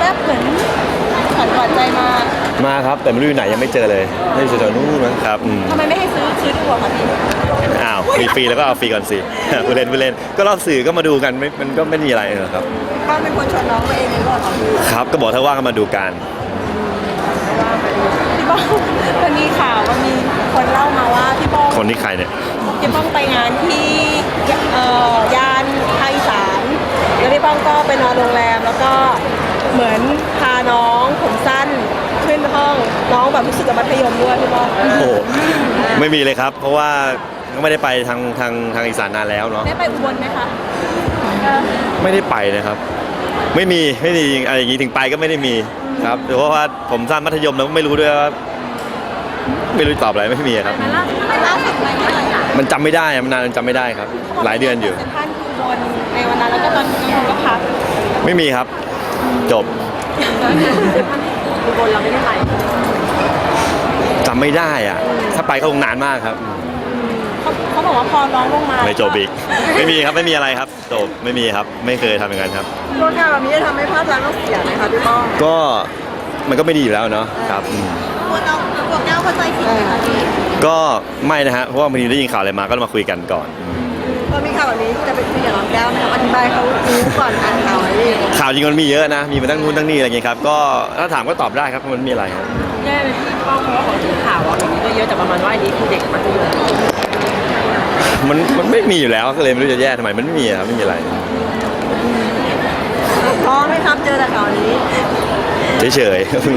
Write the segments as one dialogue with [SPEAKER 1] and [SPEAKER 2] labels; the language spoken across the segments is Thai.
[SPEAKER 1] แรกเหมือนขวัญหวานใจมา
[SPEAKER 2] มาครับ แต่ไม่รู้อยู่ไหนยังไม่เจอเลยไม่อยู่แถวๆนู้นมั้งครับอืม
[SPEAKER 1] ทำไมไม่ให้ซื้อซื้อดีกว่าคะพี่
[SPEAKER 2] อ้าวฟรีๆแล้วก็เอาฟรีก่อนสิ ผู้เล่นผู้เล่นก็รอบสื่อก็มาดูกันไม่มันก็ไม่มีอะไรหรอกครับ
[SPEAKER 1] ป้าเป็นคนชวนน้องมาเองเลยหรือเปล่าคะ
[SPEAKER 2] ครับก็บอกถ้าว่างก็มาดูกัน
[SPEAKER 1] พี่ป้องมันมีข่าวมันมีคนเล่ามาว่าพี่ป้อง
[SPEAKER 2] คนที่ใครเนี่ย
[SPEAKER 1] พี่ป้องไปงานที่เอ่อยานภาคอีสานแล้วพี่ป้องก็ไปนอนโรงแรมแล้วก็ เหมือนพาน้องผมสั้นขึ้นห้องน้องแบบรู้สึกกับมัธยมด้วยพี่ป้อง
[SPEAKER 2] โอ้โหไม่มีเลยครับ เพราะว่าก็ไม่ได้ไปทางทางทางอีสานนานแล้วเนาะ
[SPEAKER 1] ได้ไปอุบลไหมคะ
[SPEAKER 2] ไม่ได้ไปนะครับ ไม่มีไม่มีอะไรอย่างนี้ถึงไปก็ไม่ได้มีครับเพราะว่าผมสั้นมัธยมแล้วไม่รู้ด้วยว่าไม่รู้ตอบอะไรไม่มีครับ
[SPEAKER 1] ล่าสุดไปล่าสุดไปเมื่อไหร่คะ
[SPEAKER 2] มันจำไม่ได้อะมันนานจำไม่ได้ครับ หลายเดือนอยู่
[SPEAKER 1] เซ็นทรัลอุบลในวันนั้นแล้วก็ตอนกลางคืนก็พัก
[SPEAKER 2] ไม่มีครับ จบ
[SPEAKER 1] อุบลเราไม่ได้ไป
[SPEAKER 2] จำไม่ได้อะ ถ้าไปก็คงนานมากครับ
[SPEAKER 1] เขาเขาบอกว่าพอน้องลงมา
[SPEAKER 2] ไม่จบอีก ไม่มีครับไม่มีอะไรครับจบไม่มีครับ ไม่เคยทำอย่างนั้นครับ
[SPEAKER 1] โครงการแบบนี้จะทำให้ภาพลักษณ์เราเสียไหมคะพี่ป้อง
[SPEAKER 2] ก็มันก็ไม่ดีอยู่แล้วเนาะครับอืม
[SPEAKER 1] กลัวน้องกลัวแก้วเข้าใจผิดไหมคะพี่
[SPEAKER 2] ก็ไม่นะฮะเพราะว่าบางทีได้ยินข่าวอะไรมาก็ต้องมาคุยกันก่อน
[SPEAKER 1] ตอนมีข่าวแบบนี้จะไปคุยกับน้องแก้วไหมคะอธิบายเขารู้ก่อนอ่านข่าวอะไรอย่างเงี้ย
[SPEAKER 2] ข่าวจริงมันมีเยอะนะ มีมาตั้งนู้นตั้งนี่อะไรอย่างเงี้ยครับ ก็ถ้าถามก็ตอบได้ครับเพราะมันมีอะไรครับ
[SPEAKER 3] แย่เลยพี่ป้องเพราะว่าของถึงข่าวว่าอย่างนี้ก็เยอะแต่ประมาณว่าอันนี้คือเด็กมัธยม
[SPEAKER 2] มันมันไม่มีอยู่แล้วก็เลยไม่รู้จะแย่ทำไมมันไม่มีอะครับไม่มีอะไร
[SPEAKER 1] ท้องไหมครับเจอแต่ข่าวนี้
[SPEAKER 2] เฉย
[SPEAKER 1] พี่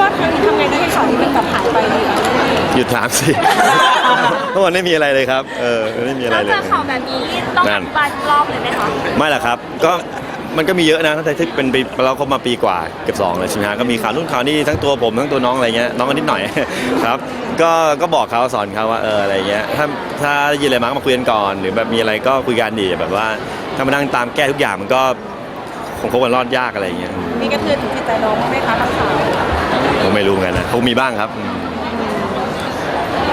[SPEAKER 1] ว่าครั้งนี้ทำไงดีให้ข่าวนี้มันแบบหายไปดีคะ
[SPEAKER 2] ๆหยุดถามสิเพราะมันไม่มีอะไรเลยครับ เออไม่มีอะไร
[SPEAKER 4] แล้ว
[SPEAKER 2] เลย
[SPEAKER 4] เจอข่าวแบบนี้ต้อง
[SPEAKER 2] นั่น
[SPEAKER 4] อธิบายอีกรอบเลยไหมคะ
[SPEAKER 2] ไม่หรอกครับ ก็มันก็มีเยอะนะตั้งแต่ที่เป็นปีเราคบมาปีกว่าเกือบสองเลยใช่ไหมฮะก็มีข่าวนู่นข่าวนี่ทั้งตัวผมทั้งตัวน้องอะไรเงี้ยน้องก็นิดหน่อย ครับ ก็ก็บอกเขาสอนเขาว่าเอออะไรเงี้ยถ้าถ้าได้ยินอะไรมาก็มาคุยกันก่อน หรือแบบมีอะไรก็คุยกันดีแบบว่าถ้ามานั่งตามแก้ทุกอย่างมันก็คงคบกันรอดยากอะไรเงี้ย
[SPEAKER 1] มีกระเทือนถึงจิตใจน้องบ้างไหมคะกับข่าว
[SPEAKER 2] ผม ไม่รู้เหมือนกันนะคงมีบ้างครับ